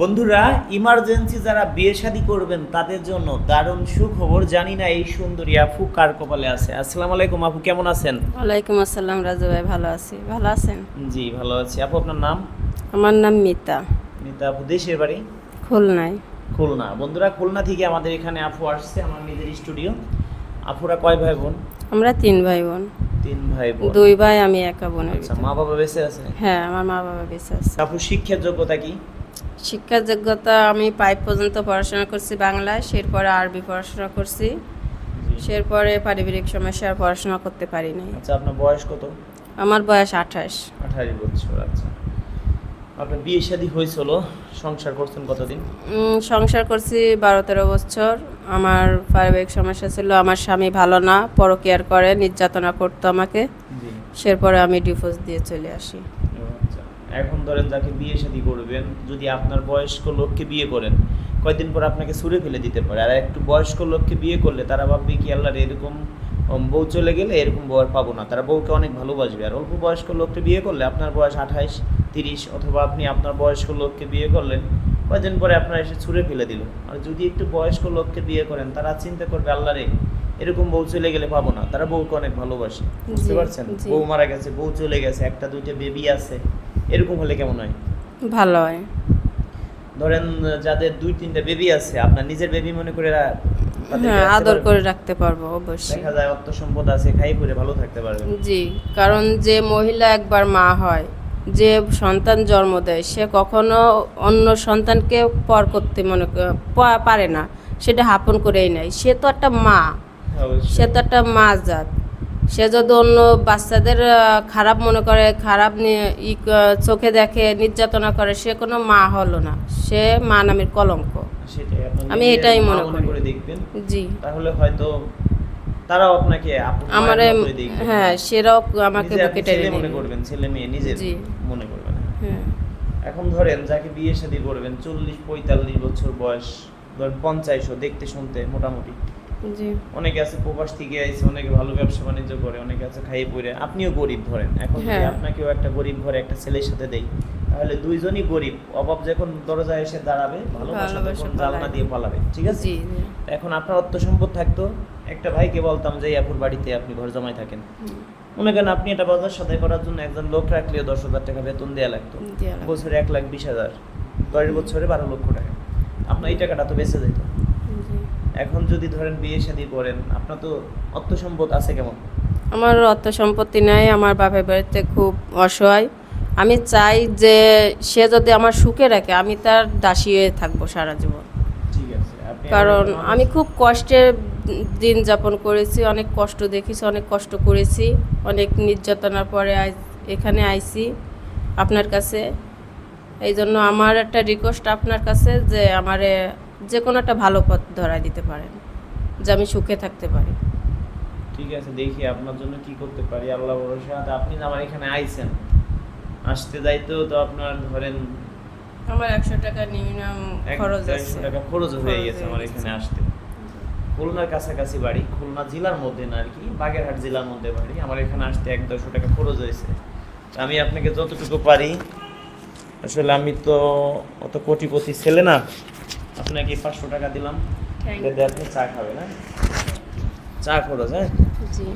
বন্ধুরা ইমার্জেন্সি যারা বিয়ে শাদী করবেন তাদের জন্য দারুণ সুখবর। জানি না এই সুন্দরী আপু কার কপালে আছে। আসসালামু আলাইকুম আপু কেমন আছেন? ওয়ালাইকুম আসসালাম রাজু ভাই ভালো আছি। ভালো আছেন? জি ভালো আছি। আপু আপনার নাম? আমার নাম মিতা। নিতা আপু দেশের বাড়ি? খুলনায়। খুলনা। বন্ধুরা খুলনা থেকে আমাদের এখানে আপু আসছে আমার নিজের স্টুডিও। আপুরা কয় ভাই বোন? আমরা তিন ভাই বোন। তিন ভাই বোন। দুই ভাই আমি একা বোন আচ্ছা মা বাবা বেঁচে আছে হ্যাঁ আমার মা বাবা বেঁচে আছে। আপু শিক্ষার যোগ্যতা কি? শিক্ষার যোগ্যতা আমি পাইপ পর্যন্ত পড়াশোনা করছি বাংলায় সেরপরে আরবি পড়াশোনা করছি। সেরপরে পারিবারিক সমস্যা আর পড়াশোনা করতে পারি নাই। আচ্ছা আপনার বয়স কত? আমার বয়স আঠাশ। আঠারো বছর আচ্ছা। আপনার বিয়ে শাদী হয়েছিল সংসার করছেন কতদিন? সংসার করছি বারো তেরো বছর। আমার পারিবারিক সমস্যা ছিল আমার স্বামী ভালো না পরকেয়ার করে নির্যাতনা করতো আমাকে। সেরপরে আমি ডিভোর্স দিয়ে চলে আসি। এখন ধরেন যাকে বিয়ে শাদী করবেন যদি আপনার বয়স্ক লোককে বিয়ে করেন কয়দিন পর আপনাকে সুরে ফেলে দিতে পারে। আর একটু বয়স্ক লোককে বিয়ে করলে তারা ভাববে কি আল্লাহর এরকম বউ চলে গেলে এরকম বউ আর পাবো না। তারা বউকে অনেক ভালোবাসবে। আর অল্প বয়স্ক লোককে বিয়ে করলে আপনার বয়স আঠাইশ তিরিশ অথবা আপনি আপনার বয়স্ক লোককে বিয়ে করলেন কয়দিন পরে আপনার এসে ছুঁড়ে ফেলে দিল। আর যদি একটু বয়স্ক লোককে বিয়ে করেন তারা চিন্তা করবে আল্লাহ রে এরকম বউ চলে গেলে পাবো না। তারা বউকে অনেক ভালোবাসে। বুঝতে পারছেন? বউ মারা গেছে বউ চলে গেছে একটা দুইটা বেবি আছে। এরকম হলে কেমন হয়? ভালো হয়। ধরেন যাদের দুই তিনটা বেবি আছে আপনার নিজের বেবি মনে করে হ্যাঁ আদর করে রাখতে পারব অবশ্যই। দেখা যায় অর্থ সম্পদ আছে খাই করে ভালো থাকতে পারবেন। জি কারণ যে মহিলা একবার মা হয় যে সন্তান জন্ম দেয় সে কখনো অন্য সন্তানকে পর করতে মনে পারে না। সেটা হাপন করেই নেয়। সে তো একটা মা। হ্যাঁ, সে তো একটা মা জাত। সে যদি অন্য বাচ্চাদের খারাপ মনে করে খারাপ নিয়ে ই চোখে দেখে নির্যাতনা করে সে কোনো মা হলো না। সে মা নামের কলঙ্ক। আমি এটাই মনে করি। জি। তাহলে হয়তো তারাও আপনাকে আমারে। হ্যাঁ সেরাও আমাকে বুকে টেনে মনে করবেন ছেলে মেয়ে নিজের। মনে করবেন। হ্যাঁ। এখন ধরেন যাকে বিয়ে শাদী করবেন চল্লিশ পঁয়তাল্লিশ বছর বয়স ধরেন পঞ্চাশও দেখতে শুনতে মোটামুটি। অনেকে আছে প্রবাস থেকে আইছে অনেকে ভালো ব্যবসা বাণিজ্য করে অনেকে আছে খাইয়ে পড়ে আপনিও গরিব ধরেন। এখন যদি হ্যাঁ। আপনাকেও একটা গরিব ঘরে একটা ছেলের সাথে দেই তাহলে দুইজনই গরিব। অভাব যখন দরজায় এসে দাঁড়াবে ভালোবাসা তখন জালনা দিয়ে পালাবে ঠিক আছে? এখন আপনার অর্থ সম্পদ থাকতো। একটা ভাইকে বলতাম যে আপুর বাড়িতে আপনি ঘর জমায় থাকেন। মনে করেন আপনি এটা বাজার সদাই করার জন্য একজন লোক রাখলেও দশ হাজার টাকা বেতন দেওয়া লাগতো। দেয়া লাগতো। বছরে এক লাখ বিশ হাজার। দশ বছরে বারো লক্ষ টাকা। আপনার এই টাকাটা তো বেঁচে যেত। এখন যদি ধরেন বিয়ে শাদী করেন আপনার তো অর্থ সম্পদ আছে কেমন? আমার অর্থ সম্পত্তি নাই আমার বাপের বাড়িতে খুব অসহায়। আমি চাই যে সে যদি আমার সুখে রাখে আমি তার দাসী হয়ে থাকব সারা জীবন। ঠিক আছে কারণ আমি খুব কষ্টের দিন যাপন করেছি অনেক কষ্ট দেখেছি অনেক কষ্ট করেছি অনেক নির্যাতনার পরে এখানে আইছি আপনার কাছে। এই জন্য আমার একটা রিকোয়েস্ট আপনার কাছে যে আমারে যে কোনো একটা ভালো পথ ধরায় দিতে পারেন যে আমি সুখে থাকতে পারি। ঠিক আছে দেখি আপনার জন্য কি করতে পারি আল্লাহ ভরসা আপনি না আমার এখানে আইছেন। আসতে যাইতেও তো আপনার ধরেন আমার একশো টাকা মিনিমাম খরচ আছে। টাকা খরচ হয়ে গেছে আমার এখানে আসতে। খুলনার কাছাকাছি বাড়ি খুলনা জেলার মধ্যে না আর কি বাগেরহাট জেলার মধ্যে বাড়ি। আমার এখানে আসতে এক দেড়শো টাকা খরচ হয়েছে। তা আমি আপনাকে যতটুকু পারি আসলে আমি তো অত কোটিপতি ছেলে না। আপনাকে পাঁচশো টাকা দিলাম। আপনি চা খাবেন হ্যাঁ? চা খরচ হ্যাঁ? জি।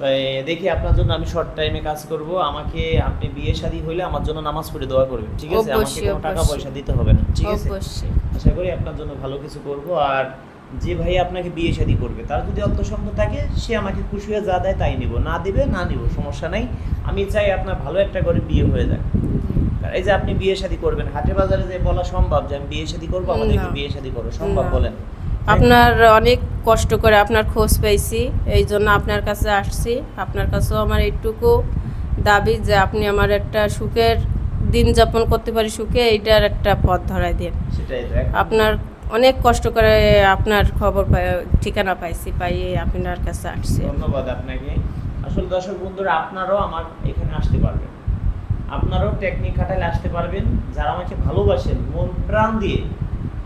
তাই দেখি আপনার জন্য আমি শর্ট টাইমে কাজ করব। আমাকে আপনি বিয়ে শাদী হইলে আমার জন্য নামাজ পড়ে দোয়া করবেন ঠিক আছে? আমাকে কোনো টাকা পয়সা দিতে হবে না ঠিক আছে? অবশ্যই। আশা করি আপনার জন্য ভালো কিছু করব। আর যে ভাই আপনাকে বিয়ে শাদী করবে তার যদি অর্থ সম্পদ থাকে সে আমাকে খুশি হয়ে যা দেয় তাই নিব। না দিবে না নিব সমস্যা নাই। আমি চাই আপনার ভালো একটা করে বিয়ে হয়ে যাক। আর এই যে আপনি বিয়ে শাদী করবেন হাটে বাজারে যে বলা সম্ভব যে আমি বিয়ে শাদী করব আমাদেরকে। বিয়ে শাদী করো সম্ভব বলেন। আপনার অনেক কষ্ট করে আপনার খোঁজ পেয়েছি এই জন্য আপনার কাছে আসছি। আপনার কাছেও আমার এইটুকু দাবি যে আপনি আমার একটা সুখের দিন যাপন করতে পারি সুখে এইটার একটা পথ ধরাই দিন। সেটাই তো আপনার অনেক কষ্ট করে আপনার খবর ঠিকানা পাইছি পাইয়ে আপনার কাছে আসছি। ধন্যবাদ আপনাকে। আসলে দর্শক বন্ধুরা আপনারাও আমার এখানে আসতে পারবেন। আপনারাও টেকনিক খাটালে আসতে পারবেন। যারা আমাকে ভালোবাসেন, মন প্রাণ দিয়ে,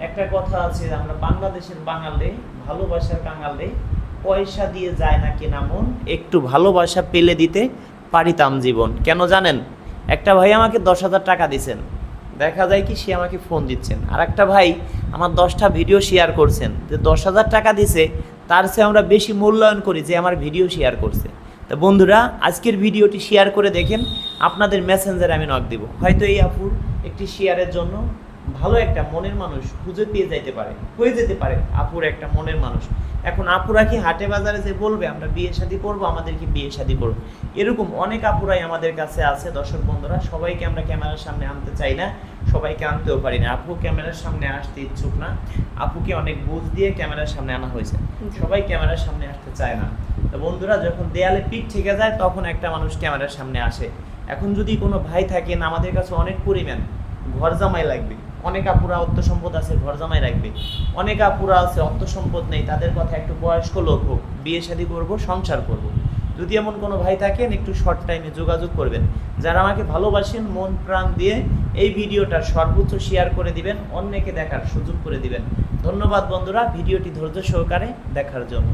একটা কথা আছে, আমরা বাংলাদেশের বাঙালে, ভালোবাসার কাঙালে, পয়সা দিয়ে যায় না কেনা মন, একটু ভালোবাসা পেলে দিতে পারিতাম জীবন। কেন জানেন? একটা ভাই আমাকে দশ হাজার টাকা দিছেন। দেখা যায় কি সে আমাকে ফোন দিচ্ছেন। আর একটা ভাই আমার দশটা ভিডিও শেয়ার করছেন। যে দশ হাজার টাকা দিছে, তার চেয়ে আমরা বেশি মূল্যায়ন করি যে আমার ভিডিও শেয়ার করছে। তো বন্ধুরা, আজকের ভিডিওটি শেয়ার করে দেখেন, আপনাদের মেসেঞ্জারে আমি নক দিব। হয়তো এই আপুর একটি শেয়ারের জন্য ভালো একটা মনের মানুষ খুঁজে পেয়ে যাইতে পারে, হয়ে যেতে পারে আপুর একটা মনের মানুষ। এখন আপুরা কি হাটে বাজারে যে বলবে, আমরা বিয়ে শাদী করব আমাদেরকে বিয়ে শাদী করব? এরকম অনেক আপুরাই আমাদের কাছে আছে, দর্শক বন্ধুরা, সবাইকে আমরা ক্যামেরার সামনে আনতে চাই না। সবাইকে আনতেও পারি না। আপু ক্যামেরার সামনে আসতে ইচ্ছুক না। আপুকে অনেক বুঝ দিয়ে ক্যামেরার সামনে আনা হয়েছে। সবাই ক্যামেরার সামনে আসতে চায় না। তো বন্ধুরা যখন দেয়ালে পিঠ থেকে যায় তখন একটা মানুষ ক্যামেরার সামনে আসে। এখন যদি কোনো ভাই থাকেন আমাদের কাছে অনেক পরিমাণ ঘর জামাই লাগবে। অনেক আপুরা অর্থ সম্পদ আছে ঘর জামাই রাখবে। অনেক আপুরা আছে অর্থ সম্পদ নেই তাদের কথা একটু বয়স্ক লোক হোক বিয়ে শাদী করব সংসার করব। যদি এমন কোনো ভাই থাকেন, একটু শর্ট টাইমে যোগাযোগ করবেন। যারা আমাকে ভালোবাসেন, মন প্রাণ দিয়ে এই ভিডিওটা সর্বোচ্চ শেয়ার করে দিবেন, অন্যকে দেখার সুযোগ করে দিবেন। ধন্যবাদ বন্ধুরা, ভিডিওটি ধৈর্য সহকারে দেখার জন্য।